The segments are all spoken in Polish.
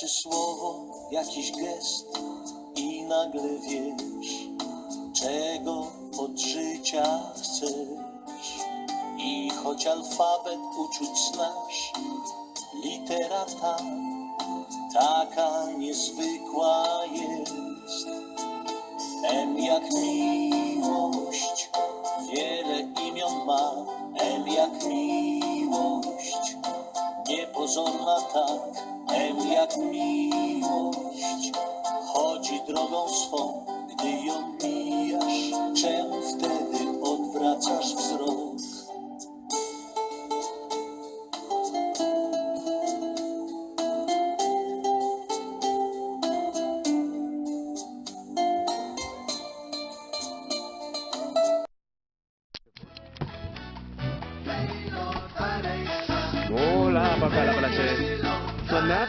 Wystarczy słowo, jakiś gest i nagle wiesz, czego od życia chcesz. I choć alfabet uczuć znasz, litera ta taka niezwykła jest. M jak miłość, wiele imion ma. M jak miłość, niepozorna tak. Jak miłość, chodzi drogą swą, gdy ją mijasz. Czemu wtedy odwracasz wzrok?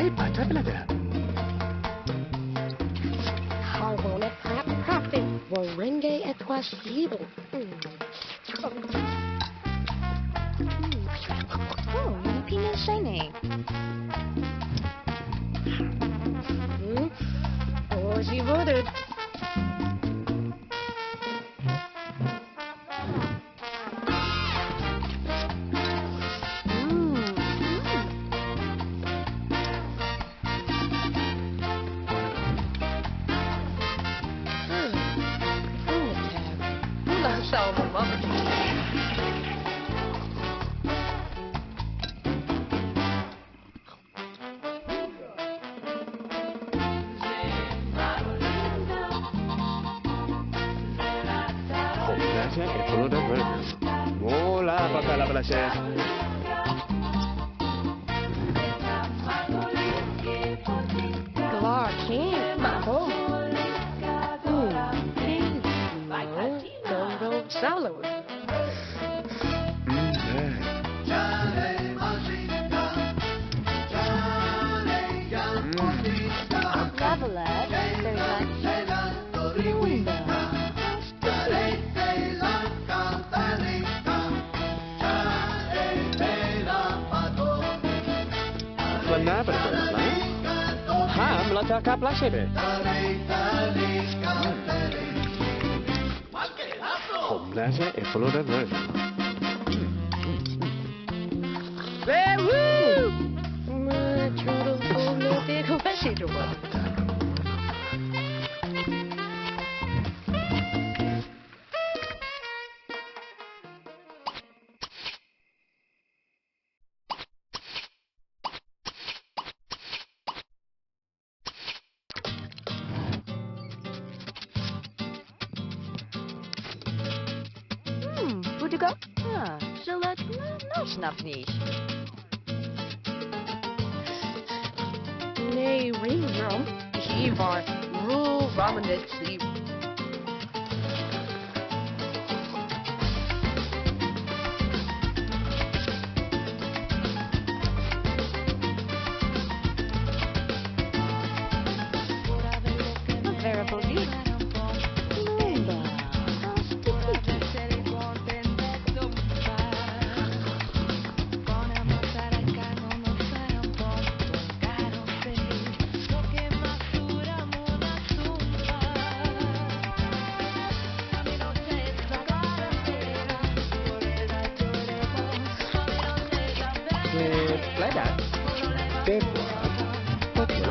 Hey, पाँच रुपया तेरा Harbo met crap crafting. Warenge et was evil. Oh, Lupina Sene. Hmm? Oh, she voted. para la chaise. taka dla siebie. Dalej, dalej, dalej. Komplece e flora verde. Woo! Turtle, oh no, they're to go? A, żeletne? No snap nicht. Nee, ring drum. Ich rule, ramen, sleep.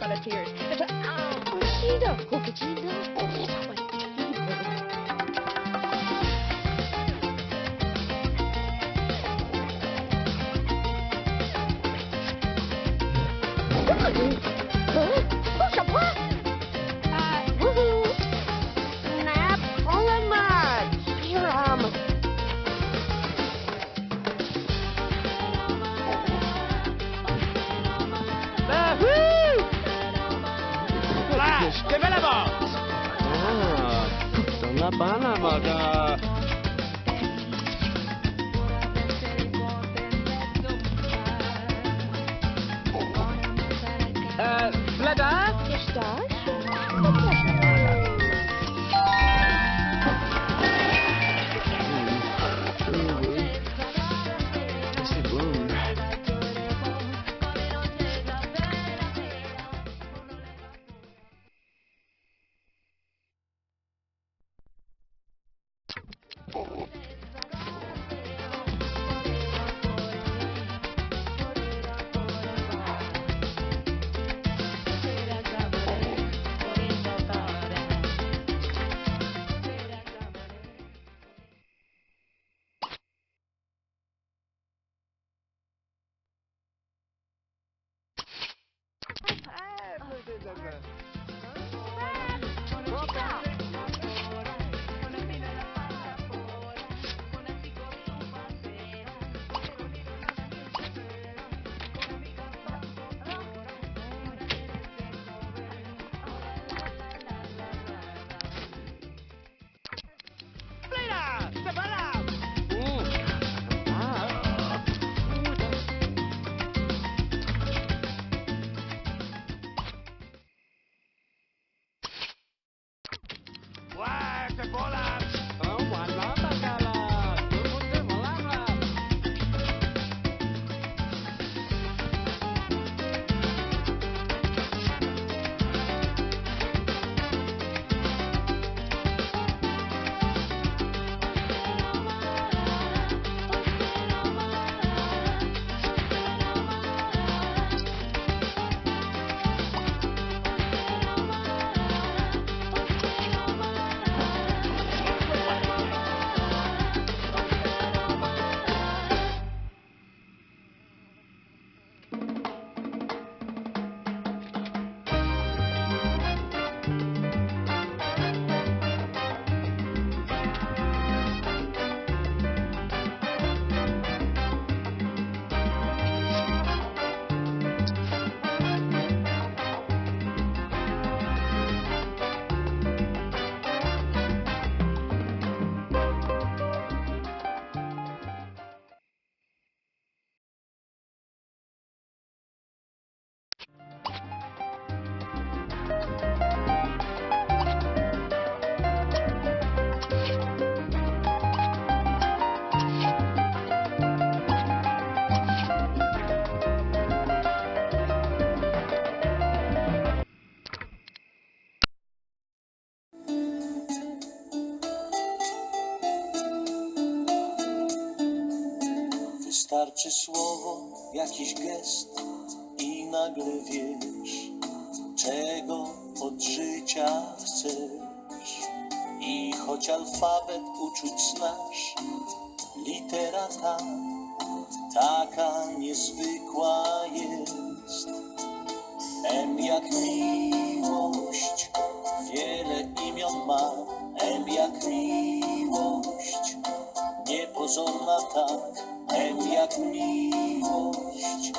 から tears. It's a. oh, coquito, coquito, coquito. da Panama da. Äh, Blätter? Ist das? segment. Wystarczy słowo, jakiś gest i nagle wiesz, czego od życia chcesz. I choć alfabet uczuć znasz, litera ta, taka niezwykła jest. M jak miłość, wiele imion ma. M jak miłość, niepozorna tak. Jak miłość,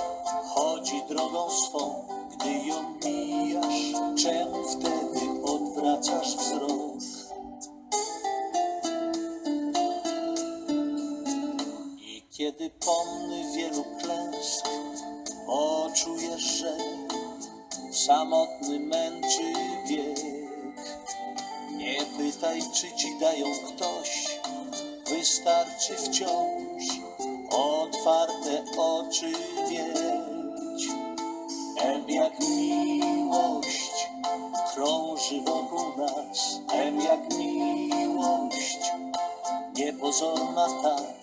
chodzi drogą swą, gdy ją mijasz. Czemu wtedy odwracasz wzrok? I kiedy pomny wielu klęsk, poczujesz, że samotny męczy bieg. Nie pytaj, czy ci dają ktoś, wystarczy wciąż otwarte oczy mieć. M jak miłość krąży wokół nas, M jak miłość niepozorna tak,